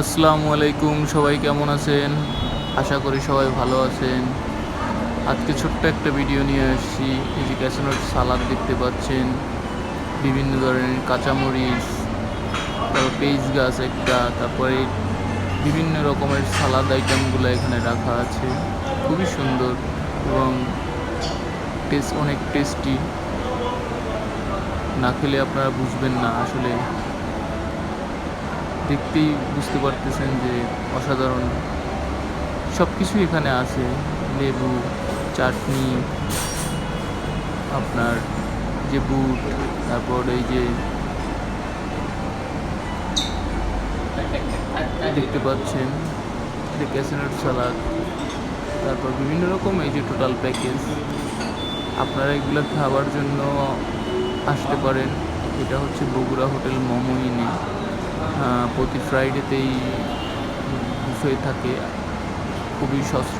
আসসালামু আলাইকুম, সবাই কেমন আছেন? আশা করি সবাই ভালো আছেন। আজকে ছোট্ট একটা ভিডিও নিয়ে আসছি। এই যে ক্যাসনোর সালাদ দেখতে পাচ্ছেন। বিভিন্ন ধরনের কাঁচামরিচ, তারপর পেঁয়াজ গাছ একটা, তারপরে বিভিন্ন রকমের সালাদ আইটেমগুলো এখানে রাখা আছে। খুবই সুন্দর এবং টেস্ট অনেক টেস্টি না খেলে আপনারা বুঝবেন না আসলে দেখতেই বুঝতে পারতেছেন যে অসাধারণ সব কিছুই এখানে আছে। লেবু, চাটনি, আপনার যে বুট, তারপর এই যে দেখতে পাচ্ছেন ক্যাসিনাট সালাদ, তারপর বিভিন্ন রকম এই যে টোটাল প্যাকেজ আপনারা এগুলো খাওয়ার জন্য আসতে পারেন। এটা হচ্ছে বগুড়া হোটেল মোমোইনে প্রতি ফ্রাইডেতেই বুফে থাকে। খুবই সস্তা।